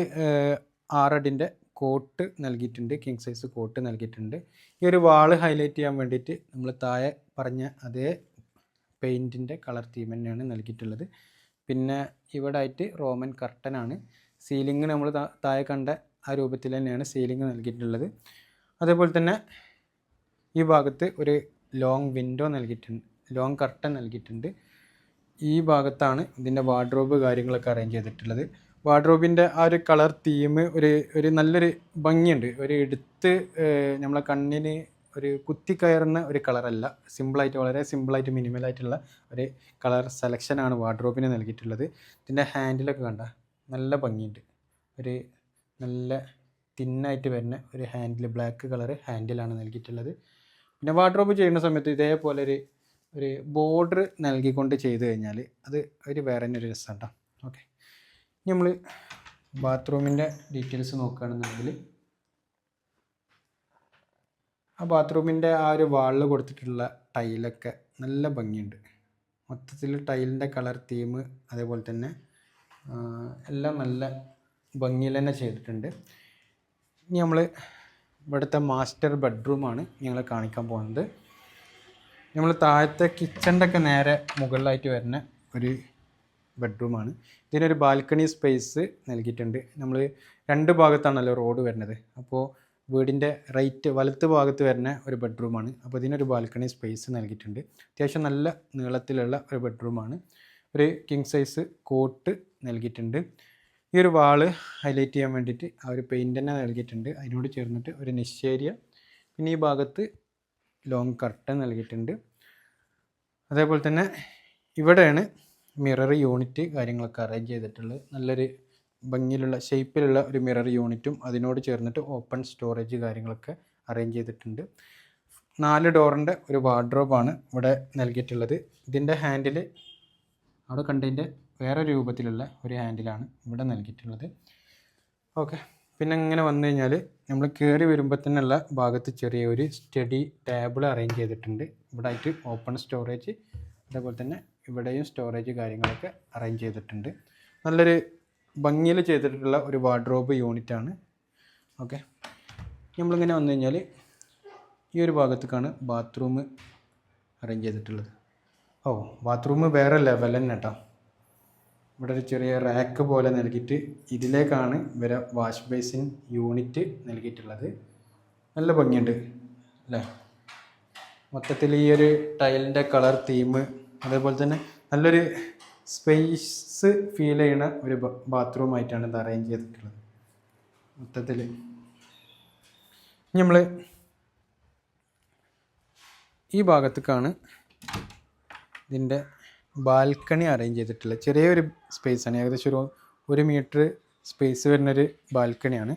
ആറടിന്റെ കോട്ട് നൽകിയിട്ടുണ്ട് കിങ് സൈസ് കോട്ട് നൽകിയിട്ടുണ്ട്. ഈ ഒരു വാൾ ഹൈലൈറ്റ് ചെയ്യാൻ വേണ്ടിയിട്ട് നമ്മൾ താഴെ പറഞ്ഞ അതേ പെയിന്റിന്റെ കളർ തീം തന്നെയാണ് നൽകിയിട്ടുള്ളത്. പിന്നെ ഇവിടെ ആയിട്ട് റോമൻ കർട്ടനാണ് സീലിംഗ് നമ്മൾ താഴെ കണ്ട ആ രൂപത്തിൽ തന്നെയാണ് സീലിംഗ് നൽകിയിട്ടുള്ളത്. അതേപോലെ തന്നെ ഈ ഭാഗത്ത് ഒരു ലോങ് വിൻഡോ നൽകിയിട്ടുണ്ട് ലോങ് കർട്ടൻ നൽകിയിട്ടുണ്ട്. ഈ ഭാഗത്താണ് ഇതിന്റെ വാർഡ്രോബ് കാര്യങ്ങളൊക്കെ അറേഞ്ച് ചെയ്തിട്ടുള്ളത്. വാർഡ്രോബിന്റെ ആ ഒരു കളർ തീം ഒരു ഒരു നല്ലൊരു ഭംഗിയുണ്ട്. ഒരു എടുത്ത് നമ്മളെ കണ്ണിന് ഒരു കുത്തിക്കയറുന്ന ഒരു കളറല്ല സിമ്പിളായിട്ട് വളരെ സിമ്പിളായിട്ട് മിനിമലായിട്ടുള്ള ഒരു കളർ സെലക്ഷനാണ് വാർഡ്രോബിന് നൽകിയിട്ടുള്ളത്. ഇതിന്റെ ഹാൻഡിലൊക്കെ കണ്ട നല്ല ഭംഗിയുണ്ട്. ഒരു നല്ല തിന്നായിട്ട് വരുന്ന ഒരു ഹാൻഡിൽ ബ്ലാക്ക് കളർ ഹാൻഡിലാണ് നൽകിയിട്ടുള്ളത്. പിന്നെ വാർഡ്രോബ് ചെയ്യുന്ന സമയത്ത് ഇതേപോലെ ഒരു ഒരു ബോർഡർ നൽകിക്കൊണ്ട് ചെയ്ത് കഴിഞ്ഞാൽ അത് ഒരു വേറെ തന്നെ ഒരു രസമാണ് കേട്ടോ. ഓക്കെ ഇനി നമ്മൾ ബാത്റൂമിന്റെ ഡീറ്റെയിൽസ് നോക്കുകയാണെന്നുണ്ടെങ്കിൽ ആ ബാത്റൂമിന്റെ ആ ഒരു വാളിൽ കൊടുത്തിട്ടുള്ള ടൈലൊക്കെ നല്ല ഭംഗിയുണ്ട്. മൊത്തത്തിൽ ടൈലിന്റെ കളർ തീം അതേപോലെ തന്നെ എല്ലാം നല്ല ഭംഗിയിൽ തന്നെ ചെയ്തിട്ടുണ്ട്. ഇനി നമ്മൾ ഇവിടുത്തെ മാസ്റ്റർ ബെഡ്റൂമാണ് ഞങ്ങൾ കാണിക്കാൻ പോകുന്നത്. നമ്മൾ താഴത്തെ കിച്ചന്റെ ഒക്കെ നേരെ മുകളിലായിട്ട് വരുന്ന ഒരു ബെഡ്റൂമാണ് ഇതിനൊരു ബാൽക്കണി സ്പേസ് നൽകിയിട്ടുണ്ട്. നമ്മൾ രണ്ട് ഭാഗത്താണല്ലോ റോഡ് വരുന്നത്. അപ്പോൾ വീടിന്റെ റൈറ്റ് വലത്ത് ഭാഗത്ത് വരുന്ന ഒരു ബെഡ്റൂമാണ് അപ്പോൾ ഇതിനൊരു ബാൽക്കണി സ്പേസ് നൽകിയിട്ടുണ്ട്. അത്യാവശ്യം നല്ല നീളത്തിലുള്ള ഒരു ബെഡ്റൂമാണ് ഒരു കിങ് സൈസ് കോട്ട് നൽകിയിട്ടുണ്ട്. ഈ ഒരു വാൾ ഹൈലൈറ്റ് ചെയ്യാൻ വേണ്ടിയിട്ട് ആ ഒരു പെയിന്റ് തന്നെ നൽകിയിട്ടുണ്ട്. അതിനോട് ചേർന്നിട്ട് ഒരു നിശ്ചേരിയ പിന്നെ ഈ ഭാഗത്ത് ലോങ് കർട്ടൻ നൽകിയിട്ടുണ്ട്. അതേപോലെ തന്നെ ഇവിടെയാണ് മിറർ യൂണിറ്റ് കാര്യങ്ങളൊക്കെ അറേഞ്ച് ചെയ്തിട്ടുള്ളത്. നല്ലൊരു ഭംഗിയിലുള്ള ഷേപ്പിലുള്ള ഒരു മിറർ യൂണിറ്റും അതിനോട് ചേർന്നിട്ട് ഓപ്പൺ സ്റ്റോറേജ് കാര്യങ്ങളൊക്കെ അറേഞ്ച് ചെയ്തിട്ടുണ്ട്. നാല് ഡോറിന്റെ ഒരു വാർഡ്രോബാണ് ഇവിടെ നൽകിയിട്ടുള്ളത്. ഇതിന്റെ ഹാൻഡിൽ അവിടെ കണ്ടതിന്റെ വേറെ രൂപത്തിലുള്ള ഒരു ഹാൻഡിലാണ് ഇവിടെ നൽകിയിട്ടുള്ളത്. ഓക്കെ പിന്നെ ഇങ്ങനെ വന്നു കഴിഞ്ഞാൽ നമ്മൾ കയറി വരുമ്പോൾ തന്നെയുള്ള ഭാഗത്ത് ചെറിയൊരു സ്റ്റഡി ടേബിൾ അറേഞ്ച് ചെയ്തിട്ടുണ്ട്. ഇവിടെ ആയിട്ട് ഓപ്പൺ സ്റ്റോറേജ് അതേപോലെ തന്നെ ഇവിടെയും സ്റ്റോറേജ് കാര്യങ്ങളൊക്കെ അറേഞ്ച് ചെയ്തിട്ടുണ്ട്. നല്ലൊരു ഭംഗിയിൽ ചെയ്തിട്ടുള്ള ഒരു വാർഡ്രോബ് യൂണിറ്റാണ് ഓക്കെ നമ്മളിങ്ങനെ വന്നു കഴിഞ്ഞാൽ ഈ ഒരു ഭാഗത്തേക്കാണ് ബാത്റൂം അറേഞ്ച് ചെയ്തിട്ടുള്ളത്. ഓ ബാത്റൂം വേറെ ലെവൽ തന്നെ കേട്ടോ ഇവിടെ ഒരു ചെറിയ റാക്ക് പോലെ നൽകിയിട്ട് ഇതിലേക്കാണ് ഇവരെ വാഷ് ബേസിൻ യൂണിറ്റ് നൽകിയിട്ടുള്ളത്. നല്ല ഭംഗിയുണ്ട് അല്ലേ? മൊത്തത്തിൽ ഈ ഒരു ടൈലിന്റെ കളർ തീം അതേപോലെ തന്നെ നല്ലൊരു സ്പേസ് ഫീൽ ചെയ്യുന്ന ഒരു ബാത്റൂം ആയിട്ടാണ് ഇത് അറേഞ്ച് ചെയ്തിട്ടുള്ളത്. മൊത്തത്തിൽ. നമ്മൾ ഈ ഭാഗത്തേക്കാണ് ഇതിന്റെ ബാൽക്കണി അറേഞ്ച് ചെയ്തിട്ടുള്ള ചെറിയൊരു സ്പേസാണ് ഏകദേശം ഒരു ഒരു മീറ്റർ സ്പേസ് വരുന്നൊരു ബാൽക്കണിയാണ്.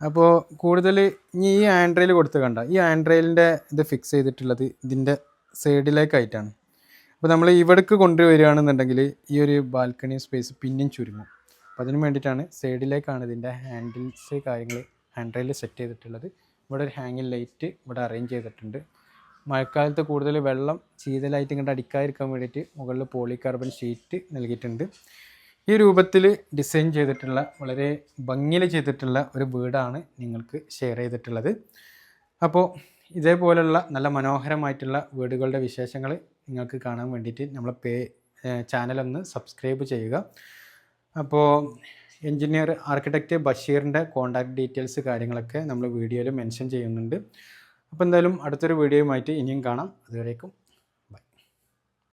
അപ്പോൾ കൂടുതൽ ഇനി ഈ ആൻഡ്രയിൽ കൊടുത്ത് കണ്ട ഈ ആൻഡ്രയിലിന്റെ ഇത് ഫിക്സ് ചെയ്തിട്ടുള്ളത് ഇതിന്റെ സൈഡിലേക്കായിട്ടാണ് അപ്പോൾ നമ്മൾ ഇവിടേക്ക് കൊണ്ടുവരികയാണെന്നുണ്ടെങ്കിൽ ഈ ഒരു ബാൽക്കണി സ്പേസ് പിന്നെയും ചുരുങ്ങും. അപ്പോൾ അതിന് വേണ്ടിയിട്ടാണ് സൈഡിലേക്കാണ് ഇതിന്റെ ഹാൻഡിൽസ് കാര്യങ്ങൾ ഹാൻഡ്രയിൽ സെറ്റ് ചെയ്തിട്ടുള്ളത്. ഇവിടെ ഒരു ഹാങ്ങിങ് ലൈറ്റ് ഇവിടെ അറേഞ്ച് ചെയ്തിട്ടുണ്ട്. മഴക്കാലത്ത് കൂടുതൽ വെള്ളം ശീതലായിട്ട് ഇങ്ങോട്ട് അടിക്കാതിരിക്കാൻ വേണ്ടിയിട്ട് മുകളിൽ പോളികാർബൺ ഷീറ്റ് നൽകിയിട്ടുണ്ട്. ഈ രൂപത്തിൽ ഡിസൈൻ ചെയ്തിട്ടുള്ള വളരെ ഭംഗിയിൽ ചെയ്തിട്ടുള്ള ഒരു വീടാണ് നിങ്ങൾക്ക് ഷെയർ ചെയ്തിട്ടുള്ളത്. അപ്പോൾ ഇതേപോലെയുള്ള നല്ല മനോഹരമായിട്ടുള്ള വീടുകളുടെ വിശേഷങ്ങൾ നിങ്ങൾക്ക് കാണാൻ വേണ്ടിയിട്ട് നമ്മളെ പേ ചാനലൊന്ന് സബ്സ്ക്രൈബ് ചെയ്യുക. അപ്പോൾ എൻജിനീയർ ആർക്കിടെക്റ്റ് ബഷീറിന്റെ കോൺടാക്ട് ഡീറ്റെയിൽസ് കാര്യങ്ങളൊക്കെ നമ്മൾ വീഡിയോയിൽ മെൻഷൻ ചെയ്യുന്നുണ്ട്. അപ്പോൾ എന്തായാലും അടുത്തൊരു വീഡിയോയുമായിട്ട് ഇനിയും കാണാം. അതുവരേക്കും